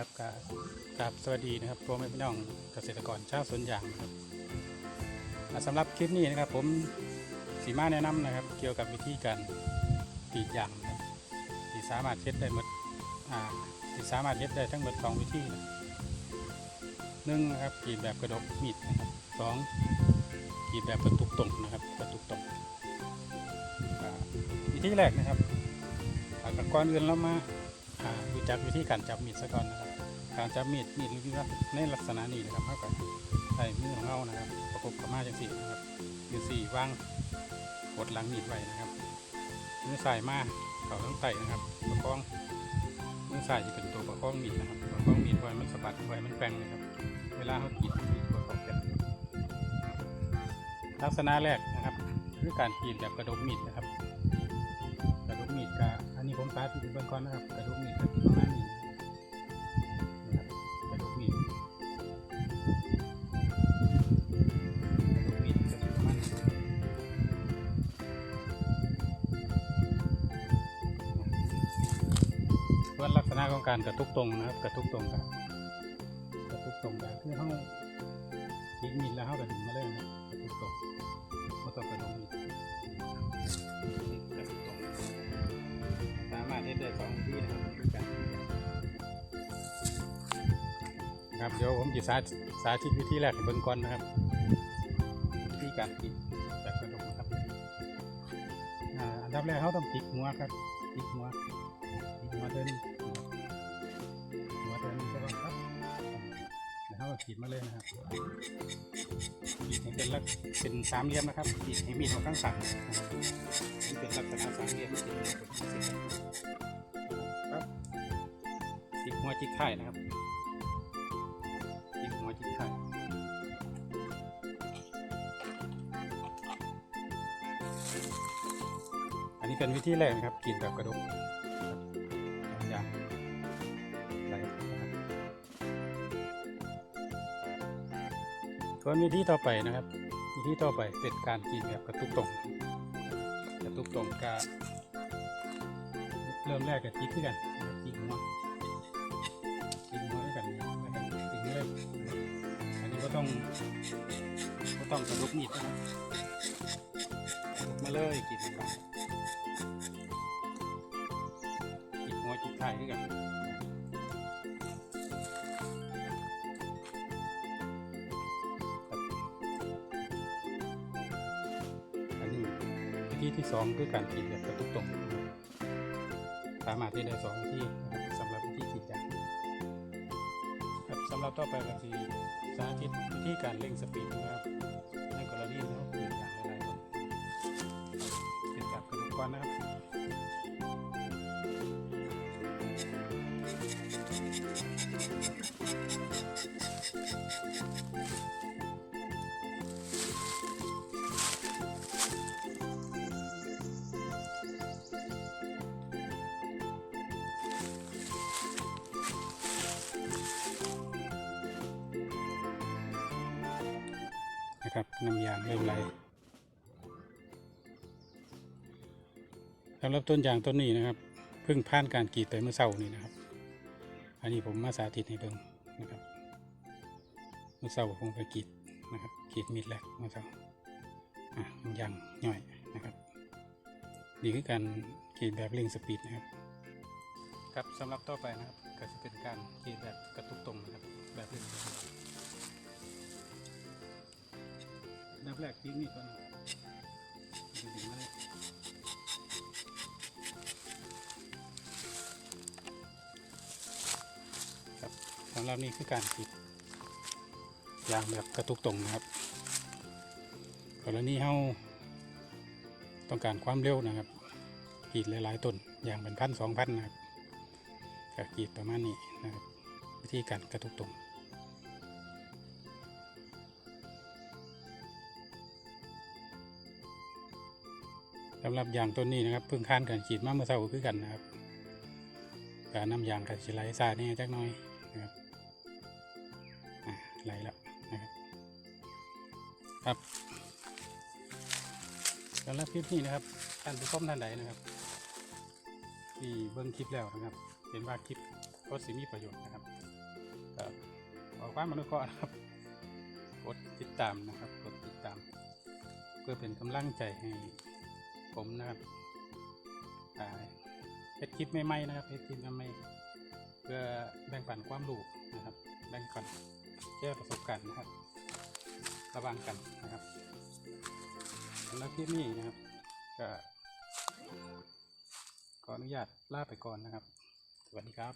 ครับกาบกาบสวัสดีนะครับพ่อแม่พี่น้องเกษตรกรชาวสวนยางครับสำหรับคลิปนี้นะครับผมสีมาแนะนำนะครับ เกี่ยวกับวิธีการกรีดยางนะที่สามารถเช็ดได้หมดอ่าที่สามารถเช็ดได้ทั้งหมดสองวิธีนะหนึ่งนะครับกรีดแบบกระดกมีดนะครับสองกรีดแบบกระตุกตรงนะครับกระตุกตรงวิธีแรกนะครับอ่าก่อนอื่นเรามาอ่ารู้จักวิธีการจับมีดซะก่อนนะ การจับมีดมีดในลักษณะนี้นะครับเท่ากับใส่มือของเรานะครับ ประกบกับมาจังสี่นะครับมือสี่วางกดหลังมีดไว้นะครับมือใส่มาเขาทั้งไต่นะครับประคองมือใส่จะเป็นตัวประคองมีดนะครับประคองมีดไว้มันสะบัดไว้มันแกว่งนะครับ เวลาเขากรีดมีดประกอบกันลักษณะแรกนะครับคือการกรีดแบบกระดกมีดนะครับกระดูกมีดกะอันนี้ผมสาธิตเบื้องก่อนนะครับกระดูกมีด วนลักษณะของการกระตุกตรงนะครับ กระตุกตรงกันกระตุกตรงกันคือเขายิงมีดแล้วเขากระดึงมาเลยนะกระตุกตรงม่ต้องกระดูกมีดสามารถเล่ได้สองวิธีนะครับคือการครับเดี๋ยวผมจะสาสาธิตวิธีแรกให้เบิ่งก่อนนะครับวิธีการกินแบบกระดกนะครับอันดับแรกเขาต้องจิกหัวครับจิกหัว จิกหัวเดินหัวเดินใช่ไหมครับแล้วเขาขีดมาเลยนะครับขีดให้เป็นลักเป็นสามเหลี่ยมนะครับขีดให้มีดเอาข้างสั่งนะครับที่เป็นลักษณะสามเหลี่ยมครับจิกหัวจิกไข่นะครับจิกหัวจิกไข่อันนี้เป็นวิธีแรกนะครับกินแบบกระดก ส่วนวิธีต่อไปนะครับ วิธีต่อไปเป็นการกินแบบกระตุกตรงกระตุกตรงกะเริ่มแรกกับจิกขึ้นกันจิกหัวจิกหัวด้วยกันนะครับจิกเลยอันนี้ก็ต้องก็ต้องกระลุกมีดนะครับมาเลยกินไปจิกหัวจิกท้ายด้วยกัน ที่ที่สองคือการขีดแบบกระตุกตรงสามารถที่ได้สองวิธีนะครับสำหรับวิธีขีดยางครับสำหรับต่อไปก็คือสาธิตวิธีการเร่งสปีดนะครับในกรณีที่เรา นะครับน้ำยางเริ่มไหลสำหรับต้นยางต้นนี้นะครับเพิ่งผ่านการกรีดไปเมื่อเช้านี้นะครับ อันนี้ผมมาสาธิตให้เบิ่งนะครับเมื่อเช้าผมไปกรีดนะครับกรีดมีดแหลกเมื่อเช้าอะมันยางย่อยนะครับนี่คือการกรีดแบบเร่งสปีดนะครับครับสำหรับต่อไปนะครับก็จะเป็นการกรีดแบบกระตุกตรงนะครับแบบเร่ง ดับแรกทิ้งนี่ก่อนดึงมาเลยครับสำหรับนี่คือการติดยางแบบกระตุกตรงนะครับกรณีเฮาต้องการความเร็วนะครับกรีดหลายๆต้นอย่างเป็นพันสองพันนะครับก็กรีดประมาณนี้นะครับวิธีการกระตุกตรง สำหรับยางต้นนี้นะครับเพิ่งค้านกันขีดมาเมื่อเช้าคือกันนะครับการนำยางกันสิไหลสาดนี่ยจักน้อยนะครับไหลแล้วนะครับครับสำหรับคลิปนี้นะครับท่านผู้ชมท่านใดนะครับ ที่เบิ่งคลิปแล้วนะครับ เห็นว่าคลิปก็สิมีประโยชน์นะครับก็ขอความอนุเคราะห์นะครับกดติดตามนะครับกดติดตาม เพื่อเป็นกำลังใจให้ ผมนะครับอ่าเฮ็ดคลิปใหม่ๆนะครับเฮ็ดคลิปใหม่เพื่อแบ่งปันความรู้นะครับ แบ่งปันแชร์ประสบการณ์นะครับ ระวังกันนะครับสำหรับคลิปนี้นะครับ ก็ขออนุญาตลาไปก่อนนะครับ สวัสดีครับ